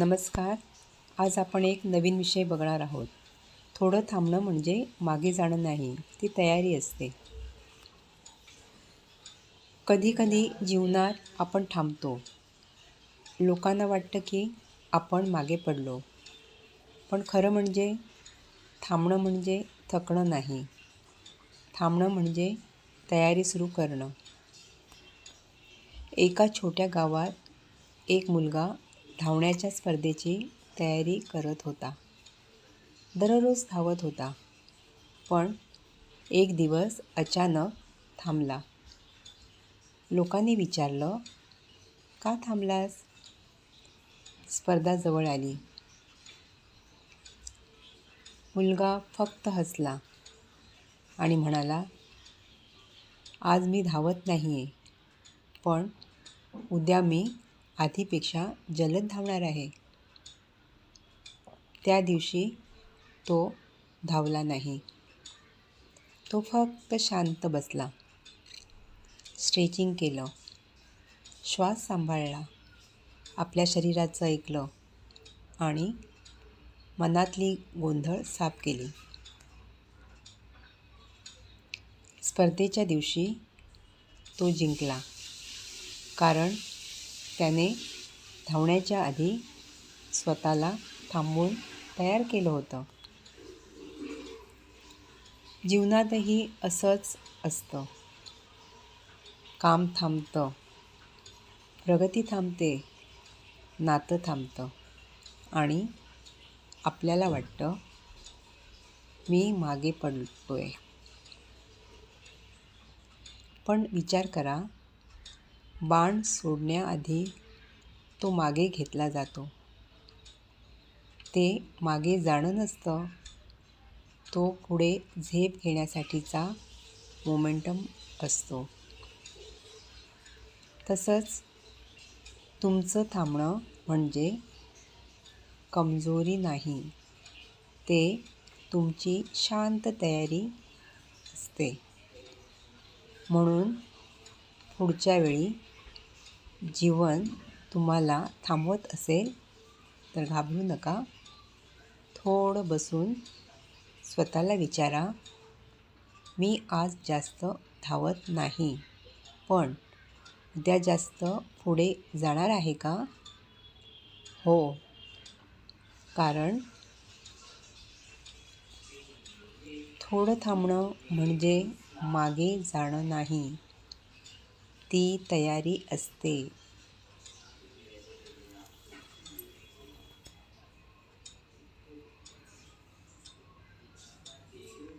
नमस्कार. आज आपण एक नवीन विषय बघणार आहोत. थोडं थांबणं म्हणजे मागे जाणं नाही ती तयारी असते. कधीकधी जीवनात आपण थांबतो. लोकांना वाटतं की आपण मागे पडलो. पण खरं म्हणजे थांबणं म्हणजे थकणं नाही. थांबणं म्हणजे तयारी सुरू करणं. एका छोट्या गावात एक मुलगा धावण्याच्या स्पर्धेची तयारी करत होता. दररोज धावत होता. पण एक दिवस अचानक थांबला. लोकांनी विचारलं का थांबलास? स्पर्धा जवळ आली. मुलगा फक्त हसला आणि म्हणाला आज मी धावत नाही आहे पण उद्या मी आधीपेक्षा जलद धावणार आहे. त्या दिवशी तो धावला नाही. तो फक्त शांत बसला. स्ट्रेचिंग केलं. श्वास सांभाळला. आपल्या शरीराचं ऐकलं आणि मनातली गोंधळ साफ केली. स्पर्धेच्या दिवशी तो जिंकला. कारण त्याने धावण्याच्या आधी स्वतःला थांबवून तयार केलं होतं. जीवनातही असंच असतं. काम थांबतं. प्रगती थांबते. नातं थांबतं. आणि आपल्याला वाटतं मी मागे पडतो आहे पण विचार करा बाण सोडण्याआधी तो मागे घेतला जातो. ते मागे जाणं नसतं. तो पुढे झेप घेण्यासाठीचा मोमेंटम असतो. तसंच तुमचं थांबणं म्हणजे कमजोरी नाही. ते तुमची शांत तयारी असते. म्हणून पुढच्या वेळी जीवन तुम्हाला थांबवत असेल तर घाबरू नका. थोडं बसून स्वतःला विचारा. मी आज जास्त धावत नाही पण उद्या जास्त पुढे जाणार आहे का? हो कारण थोडं थांबणं म्हणजे मागे जाणं नाही. ती तयारी असते.